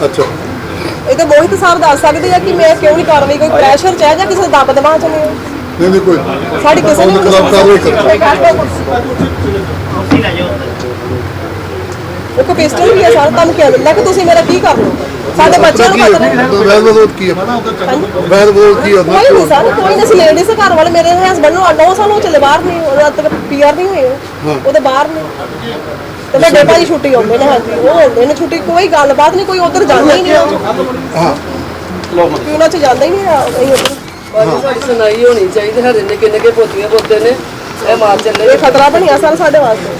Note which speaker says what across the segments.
Speaker 1: ਅੱਛਾ।
Speaker 2: ਇਹ ਤਾਂ ਮੋਹਿਤ ਸਾਹਿਬ ਦੱਸ ਸਕਦੇ ਆ ਕਿ ਮੈਂ ਕਿਉਂ ਨਹੀਂ ਕਾਰਵਾਈ ਕੋਈ ਪ੍ਰੈਸ਼ਰ ਚ ਹੈ ਜਾਂ ਕਿਸੇ ਦਾ ਦਬ ਦਬਾਅ ਚ ਨੇ
Speaker 1: ਨਹੀਂ ਨਹੀਂ ਕੋਈ
Speaker 2: ਸਾਡੀ ਕਿਸੇ ਨੇ
Speaker 1: ਉਹਨਾਂ ਖਿਲਾਫ ਕਾਰਵਾਈ ਕਰੋ।
Speaker 2: ਉਹ ਕੋ ਪਿਸਟਲ ਵੀ ਹੈ ਸਰ ਤੁਹਾਨੂੰ ਕਿਹਾ ਦਿੰਦਾ ਕਿ ਤੁਸੀਂ ਮੇਰਾ ਕੀ ਕਰ ਸਾਡੇ ਬੱਚਿਆਂ ਨੂੰ ਪਤਾ ਨਹੀਂ।
Speaker 1: ਵੈਦ ਵਿਰੋਧ ਕੀ ਹੈ ਵੈਦ ਵਿਰੋਧ ਕੀ ਹੈ
Speaker 2: ਕੋਈ ਨਹੀਂ ਸਰ ਕੋਈ ਨਹੀਂ ਸੀ ਲੇਡੀਜ਼ ਘਰ ਵਾਲੇ ਮੇਰੇ ਹਸਬੰਡ ਨੂੰ 9 ਸਾਲ ਹੋ ਚੱਲੇ ਬਾਹਰ ਨਹੀਂ ਉਹ ਤੱਕ ਪੀਆਰ ਨਹੀਂ ਹੋਏ। ਉਹ। ਉਹ ਤਾਂ ਬਾਹਰ ਨੇ। ਤੇ ਵੱਡੇ ਭਾਈ ਛੁੱਟੀ ਆਉਂਦੇ ਨੇ ਹਾਂਜੀ ਉਹ ਆਉਂਦੇ ਨੇ ਛੁੱਟੀ ਕੋਈ ਗੱਲਬਾਤ ਨਹੀਂ ਕੋਈ ਉਧਰ ਜਾਂਦਾ ਹੀ ਨਹੀਂ
Speaker 1: ਹਾਂ।
Speaker 2: ਕਿ ਉਹਨਾਂ ਚ ਜਾਂਦਾ ਹੀ ਨਹੀਂ ਅਸੀਂ ਉੱਧਰ।
Speaker 3: ਸਾਡੀ ਸੁਣਾਈ ਹੋਣੀ ਚਾਹੀਦੀ ਹਰੇ ਨੇ ਕਿੰਨੇ ਕੇ ਪੋਤੀਆਂ ਪੋਤੇ ਨੇ ਇਹ ਮਾਰ ਚੱਲੇ
Speaker 2: ਇਹ ਖਤਰਾ ਬਣਿਆ ਸਰ ਸਾਡੇ ਵਾਸਤੇ।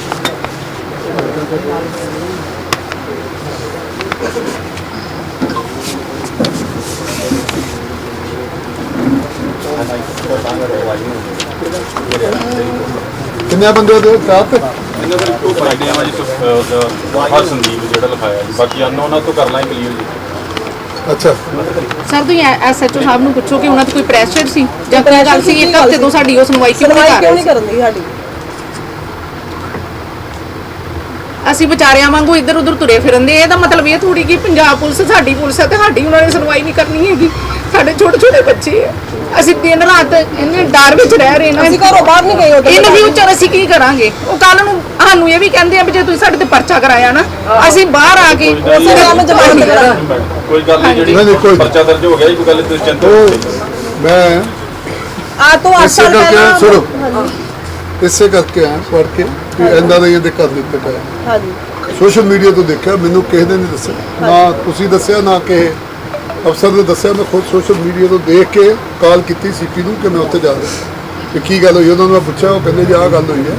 Speaker 1: ਕਿੰਨੇ ਬੰਦੇ ਦੇ ਸਾਥ
Speaker 4: ਇਹਨਾਂ ਦੇ ਕੋਈ ਫਰਾਈਡੇ ਆ ਜੀ ਹਰ ਸੰਦੀਪ ਜਿਹੜਾ ਲਿਖਾਇਆ ਜੀ ਬਾਕੀ ਅਨਨੋਨ ਉਹਨਾਂ ਤੋਂ ਕਰ ਲਾਂਗੇ ਕਲੀਅਰ ਜੀ
Speaker 1: ਅੱਛਾ।
Speaker 5: ਸਰ ਤੁਸੀਂ ਐਸਐਚਓ ਸਾਹਿਬ ਨੂੰ ਪੁੱਛੋ ਕਿ ਉਹਨਾਂ ਤੇ ਕੋਈ ਪ੍ਰੈਸ਼ਰ ਸੀ? ਜਾਂ ਕੀ ਗੱਲ ਸੀ ਇੱਕ ਹਫ਼ਤੇ ਤੋਂ ਸਾਡੀ ਉਹ ਸੁਣਵਾਈ ਕਿਉਂ ਨਹੀਂ
Speaker 2: ਸੁਣਵਾਈ
Speaker 5: ਕਰ
Speaker 2: ਕਿਉਂ
Speaker 5: ਰਹੇ
Speaker 2: ਨਹੀਂ ਕਰਦੀ ਸਾਡੀ?
Speaker 5: ਅਸੀਂ ਵਿਚਾਰਿਆਂ ਵਾਂਗੂ ਇੱਧਰ ਉੱਧਰ ਤੁਰੇ ਫਿਰਦੇ ਇਹਦਾ ਮਤਲਬ ਇਹ ਥੋੜੀ ਕਿ ਪੰਜਾਬ ਪੁਲਿਸ ਸਾਡੀ ਪੁਲਿਸ ਹੈ ਤੇ ਸਾਡੀ ਉਹਨਾਂ ਨੇ ਸੁਣਵਾਈ ਨਹੀਂ ਕਰਨੀ ਹੈਗੀ। ਸਾਡੇ ਛੋਟੇ ਛੋਟੇ ਬੱਚੇ ਆ। ਅਸੀਂ ਦਿਨ ਰਾਤ ਇੰਨੇ ਡਰ ਵਿੱਚ ਰਹਿ ਰਹੇ
Speaker 2: ਅਸੀਂ
Speaker 5: ਨਾ
Speaker 2: ਘਰੋਂ ਬਾਹਰ ਨਹੀਂ ਗਏ ਉਧਰ
Speaker 5: ਇਨ ਫਿਊਚਰ ਅਸੀਂ ਕੀ ਕਰਾਂਗੇ? ਉਹ ਕੱਲ ਨੂੰ ਸਾਨੂੰ ਇਹ ਵੀ ਕਹਿੰਦੇ ਆ ਵੀ ਜੇ ਤੁਸੀਂ ਸਾਡੇ ਤੇ ਪਰਚਾ ਕਰਾਇਆ ਨਾ ਅਸੀਂ ਬਾਹਰ ਆ ਕੇ
Speaker 2: ਉਸੇ
Speaker 4: ਕੋਈ ਗੱਲ ਨਹੀਂ। ਜਿਹੜੀ ਪਰਚਾ ਦਰਜ ਹੋ ਗਿਆ ਕੋਈ ਗੱਲ ਤੁਸੀਂ ਚਿੰਤਾ
Speaker 1: ਮੈਂ
Speaker 2: ਆ ਤੋਂ 8
Speaker 1: ਇਸੇ
Speaker 2: ਸਾਲ
Speaker 1: ਕਰਕੇ
Speaker 2: ਪਹਿਲਾਂ
Speaker 1: ਸੁਣੋ। ਇਸੇ ਕਰਕੇ ਆ ਪੜ ਕੇ ਵੀ ਇੰਦਾ ਦਾ ਇਹਦੇ ਘਰ ਦਿੱਤੇ ਪਿਆ।
Speaker 2: ਹਾਂਜੀ।
Speaker 1: ਸੋਸ਼ਲ ਮੀਡੀਆ ਤੋਂ ਦੇਖਿਆ ਮੈਨੂੰ ਕਿਸੇ ਨੇ ਨਹੀਂ ਦੱਸਿਆ। ਨਾ ਤੁਸੀਂ ਦੱਸਿਆ ਨਾ ਕਿਸੇ ਅਫਸਰ ਨੇ ਦੱਸਿਆ ਮੈਂ ਖੁਦ ਸੋਸ਼ਲ ਮੀਡੀਆ ਤੋਂ ਦੇਖ ਕੇ ਕਾਲ ਕੀਤੀ ਸੀਪੀ ਨੂੰ ਕਿ ਮੈਂ ਉੱਥੇ ਜਾ ਰਿਹਾ। ਕਿ ਕੀ ਗੱਲ ਹੋਈ? ਉਹਨਾਂ ਨੂੰ ਮੈਂ ਪੁੱਛਿਆ ਉਹ ਕਹਿੰਦੇ ਜੀ ਆਹ ਗੱਲ ਹੋਈ ਹੈ।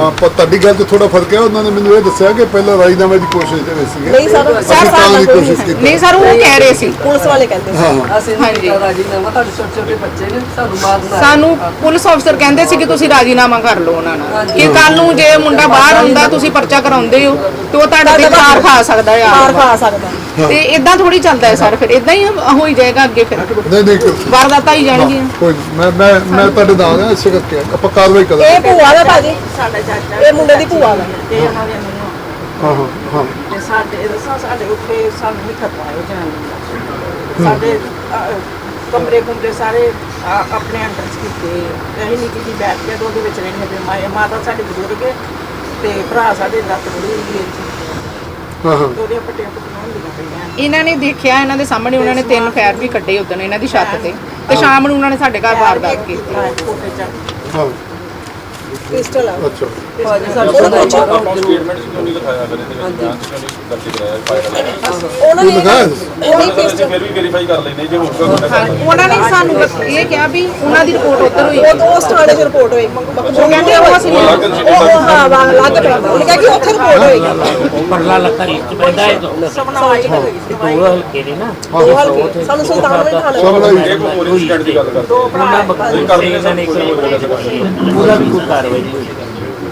Speaker 1: ਹਾਂ ਪਰ ਤੁਹਾਡੀ ਗੱਲ 'ਚ ਥੋੜਾ ਫ਼ਰਕ ਹੈ। ਉਹਨਾਂ ਨੇ ਮੈਨੂੰ ਇਹ ਦੱਸਿਆ ਕਿ ਪਹਿਲਾਂ ਰਾਜੀਨਾਮੇ ਦੀ ਕੋਸ਼ਿਸ਼ ਦੇ ਵਿੱਚ ਸੀਗੇ
Speaker 2: ਨਹੀਂ ਸਰ ਸਰ
Speaker 1: ਤਾਂ ਦੀ
Speaker 2: ਸਾਹਿਬ
Speaker 1: ਕੋਸ਼ਿਸ਼ ਕੀਤੀ।
Speaker 5: ਨਹੀਂ ਸਰ ਉਹ ਕਹਿ ਰਹੇ ਸੀ।
Speaker 2: ਪੁਲਿਸ ਵਾਲੇ ਕਹਿੰਦੇ ਸੀ
Speaker 1: ਹਾਂ। ਹਾਂ
Speaker 3: ਅਸੀਂ ਨਹੀਂ ਕੀਤਾ ਰਾਜੀਨਾਮਾ ਤੁਹਾਡੇ ਛੋਟੇ ਛੋਟੇ ਬੱਚੇ ਨੇ ਸਾਨੂੰ ਮਾਰਨਾ ਹੈ।
Speaker 5: ਸਾਨੂੰ ਪੁਲਿਸ ਅਫਸਰ ਕਹਿੰਦੇ ਸੀ ਕਿ ਤੁਸੀਂ ਰਾਜੀਨਾਮਾ ਕਰ ਲਓ ਉਹਨਾਂ ਨਾਲ। ਕਿ ਕੱਲ ਨੂੰ ਜੇ ਮੁੰਡਾ ਬਾਹਰ ਆਉਂਦਾ ਤੁਸੀਂ ਪਰਚਾ ਕਰਾਉਂਦੇ ਹੋ ਤੇ ਉਹ ਤੁਹਾਡੇ ਤੇ ਖਾਰ ਖਾ ਸਕਦਾ
Speaker 2: ਮਾਰ
Speaker 5: ਯਾਰ
Speaker 2: ਖਾ ਸਕਦਾ।
Speaker 5: ਤੇ ਇਦਾਂ ਥੋੜੀ ਚੱਲਦਾ ਹੈ ਸਰ ਫਿਰ ਇਦਾਂ ਹੀ ਹੋਈ ਜਾਏਗਾ ਅੱਗੇ ਫਿਰ।
Speaker 1: ਨਹੀਂ ਨਹੀਂ ਕੋਈ-
Speaker 5: ਵਾਰਦਾਤਾਂ ਹੀ ਜਾਣਗੀਆਂ।
Speaker 1: ਕੋਈ ਨਹੀਂ, ਮੈਂ ਮੈਂ ਮੈਂ ਤੁਹਾਡੇ ਨਾਲ ਹਾਂ ਇਸੇ ਕਰਕੇ। ਆਪਾਂ ਕਾਰਵਾਈ ਕਰਾਂਗੇ।
Speaker 2: ਇਹ ਭੂਆ ਦਾ ਭਾਜੀ। ਇਹ ਮੁੰਡੇ ਦੀ ਭੂਆ ਦਾ।
Speaker 6: ਤੇ ਉਹਨਾਂ ਦੇ ਮੈਨੂੰ
Speaker 1: ਹਾਂ ਹਾਂ ਹਾਂ।
Speaker 6: ਤੇ ਸਾਡੇ ਦੱਸਾਂ ਸਾਡੇ ਉੱਥੇ ਸਾਨੂੰ ਨਹੀਂ ਸਾਡੇ ਅਹ, ਕਮਰੇ ਕੁਮਰੇ ਸਾਰੇ ਆਪਣੇ ਅੰਡਰ ਚ ਕੀਤੇ। ਨਹੀਂ ਕਿਤੇ ਬੈਠ ਕੇ ਤੇ ਉਹਦੇ ਵਿੱਚ ਰਹਿੰਦੇ ਤੇ ਮਾਤਾ ਸਾਡੇ ਬਜ਼ੁਰਗ ਹੈ ਤੇ ਭਰਾ ਸਾਡੇ ਲੱਤ ਬੜੀ ਹੋਈ ਹੈ।
Speaker 1: ਹਾਂ। ਹਾਂ
Speaker 6: ਉਹਦੇ ਪੱਟੀਆਂ ਪੱਟੀਆਂ ਹੁੰਦੀਆਂ ਪਈਆਂ
Speaker 5: ਇਹਨਾਂ ਨੇ ਦੇਖਿਆ ਇਹਨਾਂ ਦੇ ਸਾਹਮਣੇ ਉਹਨਾਂ ਨੇ ਤਿੰਨ ਫੈਰ ਵੀ ਕੱਢੇ ਉਦੋਂ ਇਹਨਾਂ ਦੀ ਛੱਤ ਤੇ। ਤੇ ਸ਼ਾਮ ਨੂੰ ਉਹਨਾਂ ਨੇ ਸਾਡੇ ਘਰ ਵਾਰਦਾਤ ਕੀਤੀ
Speaker 6: ਹਾਂ, ਕੋਠੇ ਚ।
Speaker 1: ਹਾਂ।
Speaker 2: ਪਿਸਟਲ ਆ।
Speaker 1: ਅੱਛਾ।
Speaker 2: ਉਹਨੂੰ।
Speaker 4: ਆਪਾਂ ਸਟੇਟਮੈਂਟ ਕਿਉਂ ਨਹੀਂ ਲਿਖਾਇਆ ਫਿਰ ਇਹਦੇ ਵਿੱਚ? ਬਿਆਨ ਕਿਉਂ ਨਹੀਂ ਦਰਜ ਕਰਾਇਆ ਫਾਈਲ
Speaker 2: ਉਹਨਾਂ ਨੇ
Speaker 1: ਦਿਖਾਇਆ
Speaker 2: ਉਹ ਨਹੀਂ
Speaker 4: ਅਸੀਂ ਫਿਰ ਵੀ ਵੈਰੀਫਾਈ ਕਰ ਲੈਂਦੇ ਜੇ ਹੋਊਗਾ ਤੁਹਾਡਾ
Speaker 5: ਹਾਂ, ਉਹਨਾਂ ਨੇ ਸਾਨੂੰ ਇਹ ਕਿਹਾ ਵੀ ਉਹਨਾਂ ਦੀ ਰਿਪੋਰਟ ਉੱਧਰ ਹੋਈ।
Speaker 2: ਉਹ ਉਸ ਥਾਣੇ 'ਚ ਰਿਪੋਰਟ ਹੋਈ। ਉਹ ਕਹਿੰਦੇ ਉਹ ਅਸੀਂ ਉਹ ਹਾਂ ਵਾ ਲੱਗ ਪਿਆ ਉਹਨੇ ਕਿਹਾ ਕਿ ਉੱਥੇ ਰਿਪੋਰਟ ਹੋਏਗੀ।
Speaker 7: ਪਰਲਾ ਲੱਕਾ ਚ ਪੈਂਦਾ ਹੈ ਤੋਂ।
Speaker 6: ਸਭਨਾਵਾਈ ਹੋਈ ਸੀ
Speaker 7: ਦੋ ਹਲਕੇ ਨੇ ਨਾ।
Speaker 2: ਦੋ ਹਲਕੇ। ਸਾਨੂੰ ਸੁਲਤਾਨ ਵਿੱਚ ਥਾਣੇ
Speaker 1: ਸਭ ਲਈ
Speaker 4: ਇਹ ਕੋਈ ਹੋਰ ਇੰਸੀਡੈਂਟ ਦੀ ਗੱਲ ਕਰਦੇ
Speaker 7: ਉਹਨਾਂ ਬਕਰੀ
Speaker 4: ਕਰ
Speaker 7: ਇਹਨਾਂ ਨੇ
Speaker 4: ਕੋਈ ਹੋਰ ਗੱਲ ਕਰਦੇ
Speaker 7: ਪੂਰਾ ਵੀ ਕੋਈ ਕਾਰਵਾਈ ਨਹੀਂ ਹੋਈ।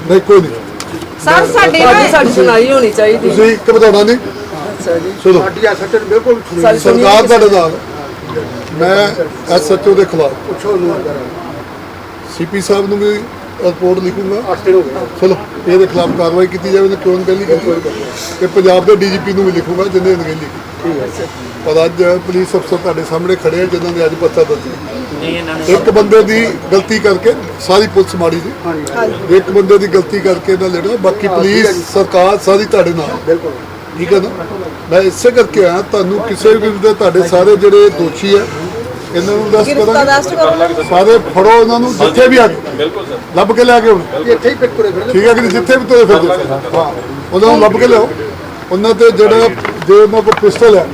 Speaker 1: ਨਹੀਂ ਕੋਈ ਨਹੀਂ।
Speaker 5: ਸਰ ਸਾਡੇ ਨਾ
Speaker 3: ਸਾਡੀ ਸੁਣਾਈ ਹੋਣੀ ਚਾਹੀਦੀ
Speaker 1: ਤੁਸੀਂ ਇੱਕ ਬਤਾਉਣਾ ਨਹੀਂ।
Speaker 3: ਅੱਛਾ ਜੀ।
Speaker 1: ਸੁਣੋ।
Speaker 3: ਸਾਡੀ
Speaker 1: ਸਰਕਾਰ ਤੁਹਾਡੇ ਨਾਲ। ਮੈਂ ਐਸਐਚਓ ਦੇ ਖਿਲਾਫ। ਪੁੱਛੋ ਸੀਪੀ ਸਾਹਿਬ ਨੂੰ ਵੀ ਰਿਪੋਰਟ ਲਿਖੂੰਗਾ। ਚਲੋ ਇਹਦੇ ਖਿਲਾਫ ਕਾਰਵਾਈ ਕੀਤੀ ਜਾਵੇ ਤਾਂ ਕਿਉਂ ਨਹੀਂ ਪਹਿਲੀ ਕੀਤੀ ਤੇ ਪੰਜਾਬ ਦੇ ਡੀਜੀਪੀ ਨੂੰ ਵੀ ਲਿਖੂੰਗਾ ਜਿਹਨੇ ਅਣਗਹਿਲੀ ਕੀਤੀ ਪਰ ਅੱਜ ਪੁਲਿਸ ਅਫਸਰ ਤੁਹਾਡੇ ਸਾਹਮਣੇ ਖੜੇ ਆ ਜਿਨ੍ਹਾਂ ਨੇ ਅੱਜ ਪੱਤਾ ਦਿੱਤਾ
Speaker 7: ਨਹੀਂ ਇਹਨਾਂ ਨੇ
Speaker 1: ਇੱਕ ਬੰਦੇ ਦੀ ਗਲਤੀ ਕਰਕੇ ਸਾਰੀ ਪੁਲਿਸ ਮਾੜੀ ਸੀ। ਇੱਕ ਬੰਦੇ ਦੀ ਗਲਤੀ ਕਰਕੇ ਨਾ ਲੈਣਾ ਬਾਕੀ ਪੁਲਿਸ ਸਰਕਾਰ ਸਾਰੀ ਤੁਹਾਡੇ ਨਾਲ। ਬਿਲਕੁਲ। ਠੀਕ ਹੈ ਨਾ? ਮੈਂ ਇਸੇ ਕਰਕੇ ਆਇਆ ਤੁਹਾਨੂੰ ਕਿਸੇ ਵੀ ਦੇ ਤੁਹਾਡੇ ਸਾਰੇ ਜਿਹੜੇ ਦੋਸ਼ੀ ਆ ਇਹਨਾਂ ਨੂੰ ਦੱਸ
Speaker 2: ਗ੍ਰਿਫਤਾਰ
Speaker 1: ਕਰਾਂਗੇ
Speaker 2: ਅਰੈਸਟ ਕਰੋ
Speaker 1: ਸਾਰੇ ਫੜੋ ਇਹਨਾਂ ਨੂੰ ਜਿੱਥੇ ਵੀ ਆ।
Speaker 4: ਬਿਲਕੁਲ ਸਰ।
Speaker 1: ਲੱਭ ਕੇ ਲੈ ਕੇ ਇੱਥੇ ਹੀ ਪਿੱਕ ਤੁਰੇ ਫਿਰਦੇ। ਠੀਕ ਹੈ ਕਿ ਨਹੀਂ? ਜਿੱਥੇ ਵੀ ਤੁਰੇ ਫਿਰਦੇ। ਹਾਂ। ਉਹਨਾਂ ਨੂੰ ਲੱਭ ਕੇ ਲਿਆਓ। ਉਹਨਾਂ ਤੇ ਜਿਹੜਾ ਜੇ ਉਹਨਾਂ ਕੋਲ ਪਿਸਟਲ ਹੈ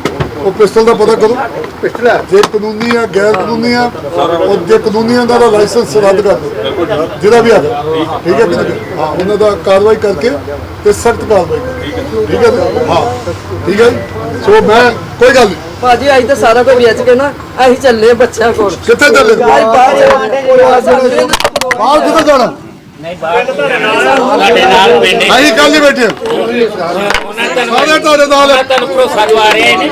Speaker 1: ਉਹ ਪਿਸਟਲ ਦਾ ਪਤਾ ਕਰੋ। ਪਿਸਟਲ ਹੈ। ਜੇ ਕਾਨੂੰਨੀ ਆ ਗੈਰ ਕਾਨੂੰਨੀ ਆ ਉਹ ਜੇ ਕਾਨੂੰਨੀ ਆ ਦਾ ਲਾਇਸੈਂਸ ਰੱਦ ਕਰ ਦਿਓ। ਜਿਹਦਾ ਵੀ ਆ ਠੀਕ ਹੈ। ਕਿ ਨਹੀਂ? ਹਾਂ ਉਹਨਾਂ ਦਾ ਕਾਰਵਾਈ ਕਰਕੇ ਤੇ ਸਖਤ ਕਾਰਵਾਈ ਕਰੋ ਠੀਕ ਹੈ? ਹਾਂ। ਠੀਕ ਹੈ ਜੀ? ਸੋ ਮੈਂ ਕੋਈ ਗੱਲ ਨਹੀਂ।
Speaker 3: ਭਾਜੀ ਅੱਜ ਤਾਂ ਸਾਰਾ ਕੁਝ ਵੇਚ ਕੇ ਨਾ ਅਸੀਂ ਚੱਲੇ ਬੱਚਿਆਂ ਕੋਲ।
Speaker 1: ਕਿੱਥੇ ਚੱਲੇ?
Speaker 3: ਬਾਹਰ
Speaker 1: ਬਾਹਰ ਕਿੱਥੇ ਜਾਣਾ।
Speaker 7: ਨਹੀਂ ਬਾਹਰ ਤੁਹਾਡੇ ਨਾਲ ਪਿੰਡ
Speaker 1: ਅਸੀਂ ਕੱਲ ਹੀ ਬੈਠੇ ਹਾਂ। ਸਾਰੇ ਤੁਹਾਡੇ ਨਾਲ ਹੈ।
Speaker 7: ਤੁਹਾਨੂੰ ਭਰੋਸਾ ਦਵਾ ਰਹੇ ਨੇ।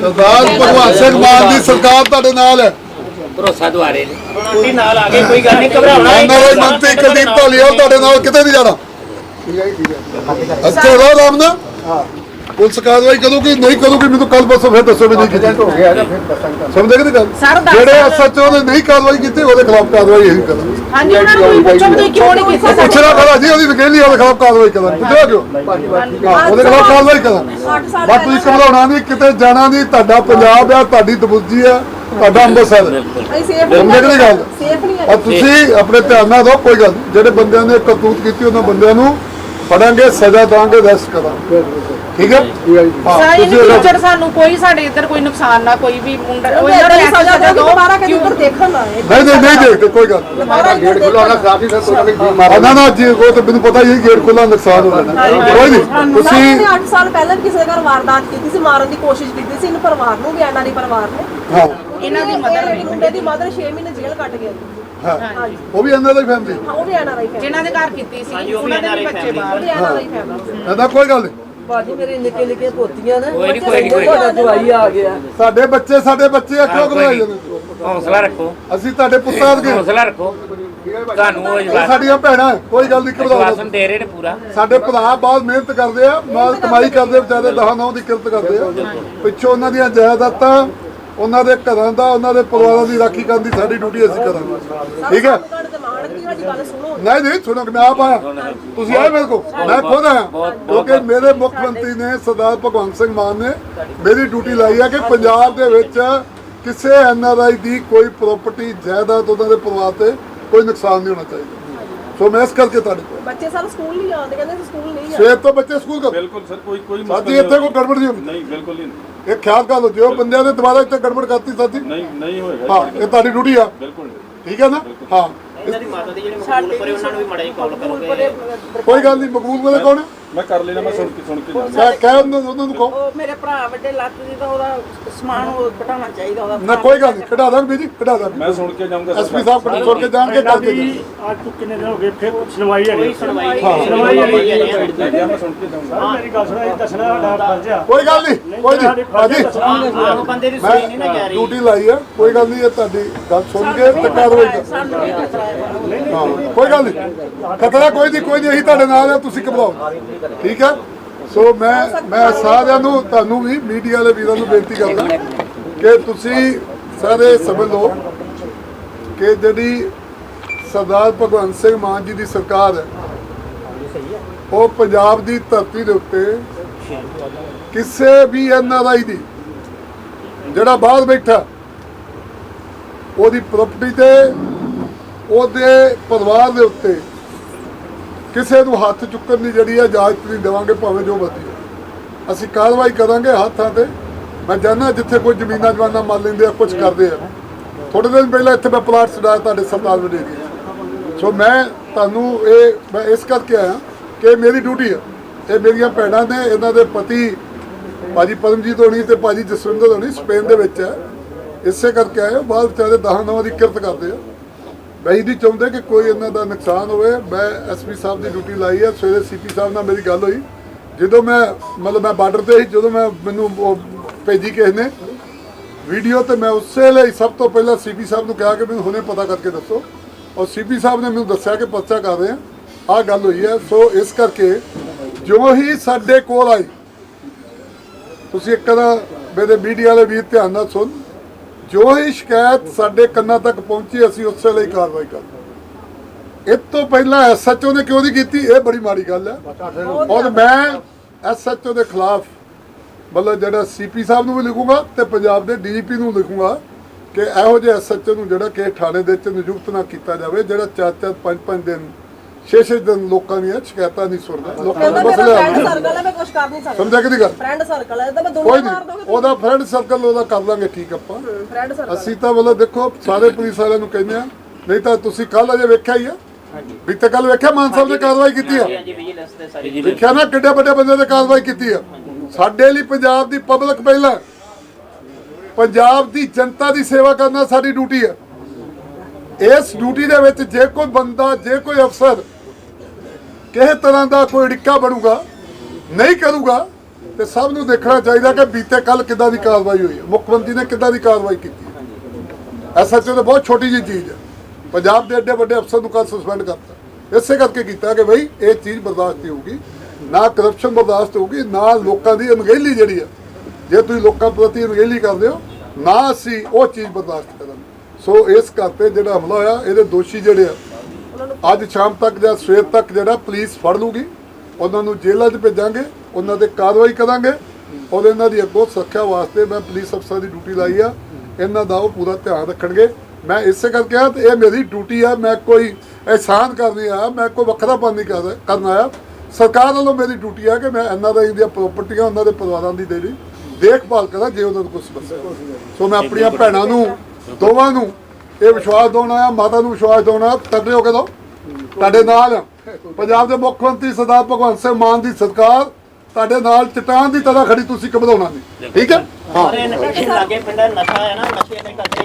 Speaker 1: ਸਰਦਾਰ ਭਗਵਾਨ ਸਿੰਘ ਮਾਨ ਦੀ ਸਰਕਾਰ ਤੁਹਾਡੇ ਨਾਲ ਹੈ।
Speaker 7: ਭਰੋਸਾ ਦਵਾ ਰਹੇ ਨੇ। ਤੁਸੀਂ ਨਾਲ ਆ ਗਏ ਕੋਈ ਗੱਲ ਨਹੀਂ ਘਬਰਾਉਣਾ
Speaker 1: ਮੰਤਰੀ ਕੁਲਦੀਪ ਢੋਲੀਆ ਤੁਹਾਡੇ ਨਾਲ ਕਿਤੇ ਨਹੀਂ ਜਾਣਾ। ਅੱਛਾ ਰੋ ਰਾਮ ਨਾ। ਹਾਂ ਪੁਲਿਸ ਕਾਰਵਾਈ ਕਰੂਗੀ ਨਹੀਂ ਕਰੂਗੀ ਮੈਨੂੰ ਕੱਲ ਪਰਸੋਂ ਫਿਰ ਦੱਸੋ ਵੀ ਨਹੀਂ ਕੀਤੀ ਹੋ ਗਿਆ ਸਮਝੇ ਕਿ ਨਹੀਂ ਗੱਲ?
Speaker 5: ਸਰ, ਦਸ
Speaker 1: ਜਿਹੜੇ ਐਸਐਚਓ ਨੇ ਨਹੀਂ ਕਾਰਵਾਈ ਕੀਤੀ ਉਹਦੇ ਖਿਲਾਫ ਕਾਰਵਾਈ ਇਹੀ ਕਰਾਂਗੇ।
Speaker 5: ਹਾਂਜੀ ਉਹਨਾਂ ਨੂੰ ਕੋਈ ਪੁੱਛੋ ਵੀ ਤੁਸੀਂ ਕਿਉਂ ਨਹੀਂ ਕੀਤਾ
Speaker 1: ਪੁੱਛਣਾ ਖੜਾ ਜੀ ਉਹਦੀ ਵਕੀਲੀ ਉਹਦੇ ਖਿਲਾਫ ਕਾਰਵਾਈ ਕਰਾਂਗੇ। ਪੁੱਛਿਆ ਕਿਉਂ ਉਹਦੇ ਖਿਲਾਫ ਕਾਰਵਾਈ
Speaker 2: ਸਾਲ
Speaker 1: ਬਸ ਤੁਸੀਂ ਘਬਰਾਉਣਾ ਨਹੀਂ ਕਿਤੇ ਜਾਣਾ ਨਹੀਂ ਤੁਹਾਡਾ ਪੰਜਾਬ ਆ ਤੁਹਾਡੀ ਦਬੁੱਜੀ ਆ ਤੁਹਾਡਾ ਅੰਮ੍ਰਿਤਸਰ ਸਮਝੇ ਕਿ ਨਹੀਂ ਗੱਲ?
Speaker 2: ਸੇਫ ਨਹੀਂ
Speaker 1: ਔਰ ਤੁਸੀਂ ਆਪਣੇ ਧਿਆਨ ਨਾਲ ਦਿਓ ਕੋਈ ਗੱਲ। ਜਿਹੜੇ ਬੰਦਿਆਂ ਨੇ ਕਰਤੂਤ ਕੀਤੀ ਉਹਨਾਂ ਬੰਦਿਆਂ ਨੂੰ ਫੜਾਂਗੇ ਸਜ਼ਾ ਦਾਂਗੇ ਰੈਸਟ ਕਰਾਂਗੇ। ਠੀਕ ਹੈ?
Speaker 5: ਸਰ ਫਿਊਚਰ ਸਾਨੂੰ ਕੋਈ ਸਾਡੇ ਇੱਧਰ ਕੋਈ ਨੁਕਸਾਨ ਨਾ ਕੋਈ ਵੀ ਮੁੰਡਾ ਉਹ
Speaker 2: ਉਹ
Speaker 5: ਇਹਨਾਂ ਨੂੰ
Speaker 2: ਸਜ਼ਾ ਦਿਓ ਦੁਬਾਰਾ ਕਦੇ ਉੱਧਰ ਦੇਖਣ ਨਾ ਆਏ।
Speaker 1: ਨਹੀਂ ਨਹੀਂ ਨਹੀਂ ਦੇਖਦੇ ਕੋਈ ਗੱਲ ਨਹੀਂ। ਨਾ ਨਾ ਜੀ ਉਹ ਤਾਂ ਮੈਨੂੰ ਪਤਾ ਹੀ ਹੈ ਗੇਟ ਖੁੱਲਾ ਨੁਕਸਾਨ ਹੋ ਜਾਣਾ ਕੋਈ ਨਹੀਂ
Speaker 2: ਤੁਸੀਂ
Speaker 1: ਤੁਸੀਂ
Speaker 2: 8 ਸਾਲ ਪਹਿਲਾਂ ਕਿਸੇ ਘਰ ਵਾਰਦਾਤ ਕੀਤੀ ਸੀ ਮਾਰਨ ਦੀ ਕੋਸ਼ਿਸ਼ ਕੀਤੀ ਸੀ ਇਹਨੂੰ ਪਰਿਵਾਰ ਨੂੰ ਵੀ ਇਹਨਾਂ ਦੀ ਪਰਿਵਾਰ ਨੇ।
Speaker 1: ਹਾਂ।
Speaker 5: ਇਹਨਾਂ ਦੀ ਮਦਰ
Speaker 2: ਮੁੰਡੇ ਦੀ ਮਦਰ 6 ਮਹੀਨੇ ਜੇਲ੍ਹ ਕੱਟ ਗਈ
Speaker 1: ਹਾਂ ਉਹ ਵੀ ਇਹਨਾਂ ਦੀ ਫੈਮਿਲੀ
Speaker 2: ਹਾਂ ਉਹ ਵੀ ਐਨਆਰਆਈ ਫੈਮਿਲੀ
Speaker 5: ਜਿਨ੍ਹਾਂ ਦੇ ਘਰ ਕੀਤੀ ਸੀ ਉਹਨਾਂ ਦੇ ਵੀ ਬੱਚੇ ਬਾਹਰ।
Speaker 2: ਉਹ ਵੀ ਐਨਆਰਆਈ ਫੈਮਿਲੀ
Speaker 1: ਇਹਦਾ ਕੋਈ ਗੱਲ ਨਹੀਂ
Speaker 3: ਬਾਜੀ ਮੇਰੇ ਨਿੱਕੇ ਨਿੱਕੇ ਪੋਤੀਆਂ ਨੇ
Speaker 7: ਕੋਈ ਨੀ, ਕੋਈ ਨੀ, ਕੋਈ ਨੀ।
Speaker 3: ਤੁਹਾਡਾ ਜਵਾਈ ਆ ਗਿਆ।
Speaker 1: ਸਾਡੇ ਬੱਚੇ ਸਾਡੇ ਬੱਚੇ ਆ ਕਿਉਂ ਘਬਰਾਈ ਜਾਂਦੇ
Speaker 7: ਹੌਸਲਾ ਰੱਖੋ।
Speaker 1: ਅਸੀਂ ਤੁਹਾਡੇ ਪੁੱਤਾਂ ਦੇ
Speaker 7: ਹੌਸਲਾ ਰੱਖੋ। ਤੁਹਾਨੂੰ ਉਹ ਜਵਾਬ
Speaker 1: ਸਾਡੀਆਂ ਭੈਣਾਂ ਕੋਈ ਗੱਲ ਨਹੀਂ ਘਬਰਾਓ
Speaker 7: ਜਵਾਸਨ ਦੇ ਰਹੇ ਨੇ ਪੂਰਾ।
Speaker 1: ਸਾਡੇ ਭਰਾ ਬਹੁਤ ਮਿਹਨਤ ਕਰਦੇ ਆ ਨਾਲ ਕਮਾਈ ਕਰਦੇ ਵਿਚਾਰੇ ਦਹਾਂ ਨੌ ਦੀ ਕਿਰਤ ਕਰਦੇ ਆ। ਪਿੱਛੋਂ ਉਹਨਾਂ ਦੀਆਂ ਜਾਇਦਾਦਾਂ ਉਹਨਾਂ ਦੇ ਘਰਾਂ ਦਾ ਉਹਨਾਂ ਦੇ ਪਰਿਵਾਰਾਂ ਦੀ ਰਾਖੀ ਕਰਨ ਦੀ ਸਾਡੀ ਡਿਊਟੀ ਅਸੀਂ ਕਰਾਂਗੇ। ਠੀਕ ਹੈ? ਨਹੀਂ ਨਹੀਂ ਸੁਣੋ ਕਿ ਮੈਂ ਆਪ ਆਇਆ। ਤੁਸੀਂ ਆਏ ਮੇਰੇ ਕੋਲ? ਮੈਂ ਖੁਦ ਆਇਆ। ਕਿਉਂਕਿ ਮੇਰੇ ਮੁੱਖ ਮੰਤਰੀ ਨੇ ਸਰਦਾਰ ਭਗਵੰਤ ਸਿੰਘ ਮਾਨ ਨੇ ਮੇਰੀ ਡਿਊਟੀ ਲਾਈ ਹੈ ਕਿ ਪੰਜਾਬ ਦੇ ਵਿੱਚ ਕਿਸੇ ਐਨਆਰਆਈ ਦੀ ਕੋਈ ਪ੍ਰਾਪਰਟੀ ਜਾਇਦਾਦ ਉਹਨਾਂ ਦੇ ਪਰਿਵਾਰ ਤੇ ਕੋਈ ਨੁਕਸਾਨ ਨਹੀਂ ਹੋਣਾ ਚਾਹੀਦਾ। ਸੋ ਮੈਂ ਇਸ ਕਰਕੇ ਤੁਹਾਡੇ ਕੋਲ।
Speaker 2: ਬੱਚੇ ਸਾਰੇ ਸਕੂਲ ਨਹੀਂ ਜਾਂਦੇ ਕਹਿੰਦੇ ਅਸੀਂ ਸਕੂਲ ਨਹੀਂ ਜਾਂਦੇ।
Speaker 1: ਸਵੇਰ ਤੋਂ ਬੱਚੇ ਸਕੂਲ ਕਰ
Speaker 4: ਬਿਲਕੁਲ ਸਰ ਕੋਈ ਕੋਈ
Speaker 1: ਸਾਡੀ ਇੱਥੇ ਕੋਈ ਗੜਬੜ ਨਹੀਂ ਹੁੰਦੀ।
Speaker 4: ਨਹੀਂ ਬਿਲਕੁਲ ਨਹੀਂ।
Speaker 1: ਇਹ ਖਿਆਲ ਕਰ ਲਓ ਜੇ ਉਹ ਬੰਦਿਆਂ ਨੇ ਦੁਬਾਰਾ ਇੱਥੇ ਗੜਬੜ ਕਰਤੀ ਸਾਡੀ।
Speaker 4: ਨਹੀਂ ਨਹੀਂ ਹੋਏਗਾ
Speaker 1: ਹਾਂ ਇਹ ਤੁਹਾਡੀ ਡਿਊਟੀ ਆ।
Speaker 4: ਬਿਲਕੁਲ।
Speaker 1: ਠੀਕ ਹੈ ਨਾ? ਹਾਂ।
Speaker 7: ਇਹਨਾਂ ਦੀ ਮਾਤਾ ਦੀ ਜਿਹੜੇ ਮਕਬੂਲ ਪਰੇ ਉਹਨਾਂ ਨੂੰ ਵੀ ਮੜਾ ਜੀ ਕਾਲ ਕਰੋਗੇ।
Speaker 1: ਕੋਈ ਗੱਲ ਨਹੀਂ ਮਕਬੂਲ ਵਾਲੇ ਕੌਣ ਹੈ?
Speaker 4: ਮੈਂ ਕਰ ਲੈਣਾ ਮੈਂ ਸੁਣ ਕੇ ਸੁਣ ਕੇ ਜਾਣਾ
Speaker 1: ਕਹਿ ਕਹਿ ਉਹਨਾਂ ਨੂੰ ਉਹਨਾਂ ਨੂੰ ਕਹੋ।
Speaker 6: ਉਹ ਮੇਰੇ ਭਰਾ ਵੱਡੇ ਲੱਤ ਦੀ ਤਾਂ ਉਹਦਾ ਸਮਾਨ ਉਹ ਘਟਾਉਣਾ ਚਾਹੀਦਾ ਉਹਦਾ
Speaker 1: ਨਾ ਕੋਈ ਗੱਲ ਨਹੀਂ ਕਢਾ ਦਾਂਗੇ ਜੀ ਕਢਾ ਦਾਂਗੇ।
Speaker 4: ਮੈਂ ਸੁਣ ਕੇ ਜਾਊਂਗਾ
Speaker 1: ਐਸਪੀ ਸਾਹਿਬ ਕੋਲ ਸੁਣ ਕੇ ਜਾਣਗੇ ਕੱਲ ਕੇ ਜਾਣਗੇ।
Speaker 8: ਅੱਜ ਤੋਂ ਕਿੰਨੇ ਦਿਨ ਹੋ ਗਏ? ਫਿਰ ਸੁਣਵਾਈ ਹੈਗੀ
Speaker 7: ਕੋਈ ਸੁਣਵਾਈ
Speaker 1: ਹਾਂ।
Speaker 7: ਨਹੀਂ
Speaker 8: ਸੁਣਵਾਈ ਹੈਗੀ।
Speaker 4: ਮੈਂ ਕਿਹਾ ਮੈਂ ਸੁਣ ਕੇ ਜਾਊਂਗਾ
Speaker 8: ਸਰ ਮੇਰੀ ਗੱਲ ਸੁਣੋ ਇਹ ਦੱਸਣਾ ਸਾਡਾ ਫਰਜ਼ ਆ।
Speaker 1: ਕੋਈ ਗੱਲ ਨਹੀਂ ਕੋਈ ਨਹੀਂ। ਭਾਜੀ
Speaker 7: ਆਹੋ ਬੰਦੇ ਦੀ
Speaker 1: ਮੈਂ
Speaker 7: ਸੋਈ ਨਹੀਂ ਨਾ ਜਾ ਰਹੀ।
Speaker 1: ਡਿਊਟੀ ਲਾਈ ਆ ਕੋਈ ਗੱਲ ਨਹੀਂ ਇਹ ਤੁਹਾਡੀ ਗੱਲ ਸੁਣ ਕੇ ਤੇ ਕਾਰਵਾਈ ਕਰ ਹਾਂ ਕੋਈ ਗੱਲ ਨਹੀਂ। ਖਤਰਾ ਕੋਈ ਨਹੀਂ ਕੋਈ ਨਹੀਂ ਅਸੀਂ ਤੁਹਾਡੇ ਨਾਲ ਆ ਤੁਸੀਂ ਘਬਰਾਓ। ਠੀਕ ਹੈ ਸੋ ਮੈਂ ਮੈਂ ਸਾਰਿਆਂ ਨੂੰ ਤੁਹਾਨੂੰ ਵੀ ਮੀਡੀਆ ਵਾਲੇ ਵੀਰਾਂ ਨੂੰ ਬੇਨਤੀ ਕਰਦਾ ਕਿ ਤੁਸੀਂ ਸਾਰੇ ਸਮਝ ਲਓ ਕਿ ਜਿਹੜੀ ਸਰਦਾਰ ਭਗਵੰਤ ਸਿੰਘ ਮਾਨ ਜੀ ਦੀ ਸਰਕਾਰ ਹੈ। ਉਹ ਪੰਜਾਬ ਦੀ ਧਰਤੀ ਦੇ ਉੱਤੇ ਕਿਸੇ ਵੀ ਐਨਆਰਆਈ ਦੀ, ਜਿਹੜਾ ਬਾਹਰ ਬੈਠਾ, ਉਹਦੀ ਪ੍ਰਾਪਰਟੀ ਤੇ, ਉਹਦੇ ਪਰਿਵਾਰ ਦੇ ਉੱਤੇ ਕਿਸੇ ਨੂੰ ਹੱਥ ਚੁੱਕਣ ਦੀ ਜਿਹੜੀ ਹੈ ਇਜਾਜ਼ਤ ਨਹੀਂ ਦੇਵਾਂਗੇ, ਭਾਵੇਂ ਜੋ ਮਰਜ਼ੀ ਅਸੀਂ ਕਾਰਵਾਈ ਕਰਾਂਗੇ ਹੱਥਾਂ ਤੇ। ਮੈਂ ਜਾਣਦਾ ਜਿੱਥੇ ਕੋਈ ਜ਼ਮੀਨਾਂ ਜਵਾਨਾਂ ਮੰਨ ਲੈਂਦੇ ਆ ਕੁਝ ਕਰਦੇ ਆ। ਥੋੜੇ ਦਿਨ ਪਹਿਲਾਂ ਇੱਥੇ ਮੈਂ ਪਲਾਟ ਛਡਾਇਆ ਤੁਹਾਡੇ ਸਰਦਾਰ ਵਡੇਰੀ ਸੋ ਮੈਂ ਤੁਹਾਨੂੰ ਇਹ, ਮੈਂ ਇਸ ਕਰਕੇ ਆਇਆ ਕਿ ਇਹ ਮੇਰੀ ਡਿਊਟੀ ਹੈ ਇਹ ਮੇਰੀਆਂ ਭੈਣਾਂ ਨੇ, ਇਹਨਾਂ ਦੇ ਪਤੀ, ਭਾਜੀ ਪਰਮਜੀਤ ਹੋਣੀ ਤੇ ਭਾਜੀ ਜਸਵਿੰਦਰ ਹੋਣੀ ਸਪੇਨ ਦੇ ਵਿੱਚ ਹੈ ਇਸੇ ਕਰਕੇ ਆਏ ਉਹ ਬਾਅਦ ਵਿਚਾਰੇ ਦਹਾਂ ਨਵਾਂ ਦੀ ਕਿਰਤ ਕਰਦੇ ਆ। ਮੈਂ ਇਹ ਨਹੀਂ ਚਾਹੁੰਦੇ ਕਿ ਕੋਈ ਇਹਨਾਂ ਦਾ ਨੁਕਸਾਨ ਹੋਵੇ। ਮੈਂ ਐਸਪੀ ਸਾਹਿਬ ਦੀ ਡਿਊਟੀ ਲਾਈ ਹੈ ਸਵੇਰੇ ਸੀਪੀ ਸਾਹਿਬ ਨਾਲ ਮੇਰੀ ਗੱਲ ਹੋਈ। ਜਦੋਂ ਮੈਂ, ਮਤਲਬ ਮੈਂ ਬਾਰਡਰ ਤੇ ਸੀ, ਜਦੋਂ ਮੈਂ ਮੈਨੂੰ ਭੇਜੀ ਕਿਸੇ ਨੇ। ਵੀਡੀਓ ਤੇ ਮੈਂ ਉਸੇ ਲਈ ਸਭ ਤੋਂ ਪਹਿਲਾਂ ਸੀਪੀ ਸਾਹਿਬ ਨੂੰ ਕਿਹਾ ਕਿ ਮੈਨੂੰ ਹੁਣੇ ਪਤਾ ਕਰਕੇ ਦੱਸੋ। ਔਰ ਸੀਪੀ ਸਾਹਿਬ ਨੇ ਮੈਨੂੰ ਦੱਸਿਆ ਕਿ ਪਰਚਾ ਕਰ ਰਹੇ ਆ ਆਹ ਗੱਲ ਹੋਈ ਹੈ। ਸੋ ਇਸ ਕਰਕੇ ਜੋ ਹੀ ਸਾਡੇ ਕੋਲ ਆਈ, ਤੁਸੀਂ ਇੱਕ ਦਾ ਮੇਰੇ ਮੀਡੀਆ ਵਾਲੇ ਵੀਰ ਧਿਆਨ ਨਾਲ ਸੁਣ। ਜੋ ਹੀ ਸ਼ਿਕਾਇਤ ਸਾਡੇ ਕੰਨਾਂ ਤੱਕ ਪਹੁੰਚੀ, ਅਸੀਂ ਉਸੇ ਲਈ ਕਾਰਵਾਈ ਕਰਦੇ ਇਹ ਤੋਂ ਪਹਿਲਾਂ ਐਸਐਚਓ ਨੇ ਕਿਉਂ ਨਹੀਂ ਕੀਤੀ? ਇਹ ਬੜੀ ਮਾੜੀ ਗੱਲ ਹੈ। ਔਰ ਮੈਂ ਐਸਐਚਓ ਦੇ ਖਿਲਾਫ ਮਤਲਬ ਜਿਹੜਾ ਸੀਪੀ ਸਾਹਿਬ ਨੂੰ ਵੀ ਲਿਖੂੰਗਾ ਤੇ ਪੰਜਾਬ ਦੇ ਡੀਜੀਪੀ ਨੂੰ ਲਿਖੂੰਗਾ। ਕਿ ਇਹੋ ਜਿਹੇ ਐਸਐਚਓ ਨੂੰ ਜਿਹੜਾ ਕਿ ਥਾਣੇ ਦੇ ਵਿੱਚ ਨਿਯੁਕਤ ਨਾ ਕੀਤਾ ਜਾਵੇ ਜਿਹੜਾ ਚਾਰ ਚਾਰ ਪੰਜ ਪੰਜ ਦਿਨ ਛੇ ਛੇ ਦਿਨ ਲੋਕਾਂ ਦੀਆਂ ਸ਼ਿਕਾਇਤਾਂ ਨਹੀਂ ਸੁਣਦਾ। ਲੋਕਾਂ
Speaker 2: ਕਹਿੰਦਾ
Speaker 1: ਦੇ ਮਸਲੇ
Speaker 2: ਫਰੈਂਡ ਸਰਕਲ ਹੈ ਮੈਂ ਕੁਝ ਕਰ ਨਹੀਂ ਸਕਦਾ।
Speaker 1: ਸਮਝਿਆ ਕਿਹਦੀ ਗੱਲ
Speaker 2: ਫਰੈਂਡ ਸਰਕਲ ਹੈ ਤਾਂ ਮੈਂ ਦੁਨੀਆ ਮਾਰ ਦੋਗੇ
Speaker 1: ਉਹਦਾ ਫਰੈਂਡ ਸਰਕਲ ਉਹਦਾ ਕਰ ਲਾਂਗੇ ਠੀਕ ਆਪਾਂ।
Speaker 2: ਫਰੈਂਡ ਸਰਕਲ
Speaker 1: ਅਸੀਂ ਤਾਂ ਮਤਲਬ ਦੇਖੋ ਸਾਰੇ ਪੁਲਿਸ ਵਾਲਿਆਂ ਨੂੰ ਕਹਿੰਦੇ ਆ ਨਹੀਂ ਤਾਂ ਤੁਸੀਂ ਕੱਲ ਅਜੇ ਵੇਖਿਆ ਹੀ ਆ। ਵੀ ਤਾਂ ਕੱਲ ਵੇਖਿਆ ਮਾਨ ਸਾਹਿਬ ਨੇ ਕਾਰਵਾਈ ਕੀਤੀ ਆ।
Speaker 7: ਹਾਂਜੀ ਵਿਜੀਲੈਂਸ ਤੇ ਸਾਰੀ
Speaker 1: ਵੇਖਿਆ ਨਾ ਕਿੱਡੇ ਵੱਡੇ ਬੰਦੇ ਨੇ ਕਾਰਵਾਈ ਕੀਤੀ ਆ। ਸਾਡੇ ਲਈ ਪੰਜਾਬ ਦੀ ਪਬਲਿਕ ਪਹਿਲਾਂ ਪੰਜਾਬ ਦੀ ਜਨਤਾ ਦੀ ਸੇਵਾ ਕਰਨਾ ਸਾਡੀ ਡਿਊਟੀ ਹੈ। ਇਸ ਡਿਊਟੀ ਦੇ ਵਿੱਚ ਜੇ ਕੋਈ ਬੰਦਾ, ਜੇ ਕੋਈ ਅਫਸਰ ਕਿਸੇ ਤਰ੍ਹਾਂ ਦਾ ਕੋਈ ਅੜਿੱਕਾ ਬਣੂਗਾ, ਨਹੀਂ ਕਰੂਗਾ, ਤੇ ਸਭ ਨੂੰ ਦੇਖਣਾ ਚਾਹੀਦਾ ਕਿ ਬੀਤੇ ਕੱਲ ਕਿੱਦਾਂ ਦੀ ਕਾਰਵਾਈ ਹੋਈ ਹੈ। ਮੁੱਖ ਮੰਤਰੀ ਨੇ ਕਿੱਦਾਂ ਦੀ ਕਾਰਵਾਈ ਕੀਤੀ ਹੈ। ਐਸਐਚਓ ਤਾਂ ਬਹੁਤ ਛੋਟੀ ਜਿਹੀ ਚੀਜ਼ ਹੈ। ਪੰਜਾਬ ਦੇ ਐਡੇ ਵੱਡੇ ਅਫਸਰ ਨੂੰ ਕੱਲ ਸਸਪੈਂਡ ਕਰਤਾ। ਇਸੇ ਕਰਕੇ ਕੀਤਾ ਕਿ ਬਈ ਇਹ ਚੀਜ਼ ਬਰਦਾਸ਼ਤ ਨਹੀਂ ਹੋਊਗੀ, ਨਾ ਕਰਪਸ਼ਨ ਬਰਦਾਸ਼ਤ ਹੋਊਗੀ, ਨਾ ਲੋਕਾਂ ਦੀ ਅਣਗਹਿਲੀ ਜਿਹੜੀ ਆ ਜੇ ਤੁਸੀਂ ਲੋਕਾਂ ਪ੍ਰਤੀ ਅਣਗਹਿਲੀ ਕਰਦੇ ਹੋ, ਨਾ ਅਸੀਂ ਉਹ ਚੀਜ਼ ਬਰਦਾਸ਼ਤ ਕਰਾਂਗੇ। ਸੋ ਇਸ ਕਰਕੇ ਜਿਹੜਾ ਹਮਲਾ ਹੋਇਆ, ਇਹਦੇ ਦੋਸ਼ੀ ਜਿਹੜੇ ਆ, ਅੱਜ ਸ਼ਾਮ ਤੱਕ ਜਾਂ ਸਵੇਰ ਤੱਕ ਜਿਹੜਾ ਪੁਲਿਸ ਫੜ ਲੂਗੀ, ਉਹਨਾਂ ਨੂੰ ਜੇਲ੍ਹਾਂ 'ਚ ਭੇਜਾਂਗੇ, ਉਹਨਾਂ ਤੇ ਕਾਰਵਾਈ ਕਰਾਂਗੇ ਔਰ ਇਹਨਾਂ ਦੀ ਅੱਗੋਂ ਸੁਰੱਖਿਆ ਵਾਸਤੇ ਮੈਂ ਪੁਲਿਸ ਅਫਸਰ ਦੀ ਡਿਊਟੀ ਲਾਈ ਆ। ਇਹਨਾਂ ਦਾ ਉਹ ਪੂਰਾ ਧਿਆਨ ਰੱਖਣਗੇ। ਮੈਂ ਇਸੇ ਕਰਕੇ ਆ ਤੇ ਇਹ ਮੇਰੀ ਡਿਊਟੀ ਆ, ਮੈਂ ਕੋਈ ਅਹਿਸਾਨ ਕਰਨੀ ਆ ਮੈਂ ਕੋਈ ਵੱਖਰਾ ਨਹੀਂ ਕਰ ਕਰਨ ਆਇਆ। ਸਰਕਾਰ ਵੱਲੋਂ ਮੇਰੀ ਡਿਊਟੀ ਆ ਕਿ ਮੈਂ ਇਹਨਾਂ ਦਾ ਦੀਆਂ ਪ੍ਰਾਪਰਟੀਆਂ ਉਹਨਾਂ ਦੇ ਪਰਿਵਾਰਾਂ ਦੀ ਜਿਹੜੀ ਦੇਖਭਾਲ ਕਰਾਂ ਜੇ ਉਹਨਾਂ ਨੂੰ ਕੁਝ ਸਮੱਸਿਆ ਹੋਵੇ। ਸੋ ਮੈਂ ਆਪਣੀਆਂ ਭੈਣਾਂ ਨੂੰ, ਦੋਵਾਂ ਨੂੰ ਇਹ ਵਿਸ਼ਵਾਸ ਦਿਵਾਉਣਾ ਆ, ਮਾਤਾ ਨੂੰ ਵਿਸ਼ਵਾਸ ਦਿਵਾਉਣਾ ਤਕੜੇ ਹੋ ਕੇ ਦੋ। ਤੁਹਾਡੇ ਨਾਲ ਆ। ਪੰਜਾਬ ਦੇ ਮੁੱਖ ਮੰਤਰੀ ਸਰਦਾਰ ਭਗਵੰਤ ਸਿੰਘ ਮਾਨ ਦੀ ਸਰਕਾਰ, ਤੁਹਾਡੇ ਨਾਲ ਚਟਾਨ ਦੀ ਤਰ੍ਹਾਂ ਖੜੀ ਤੁਸੀਂ ਘਬਰਾਉਣਾ ਨਹੀਂ। ਠੀਕ ਹੈ? ਹਾਂ।
Speaker 7: ਸਾਰੇ ਨਸ਼ੇ ਲਾਗੇ ਪਿੰਡਾਂ ਨਸ਼ਾ ਹੈ ਨਾ, ਨਸ਼ੇ ਦੇ ਕਰਕੇ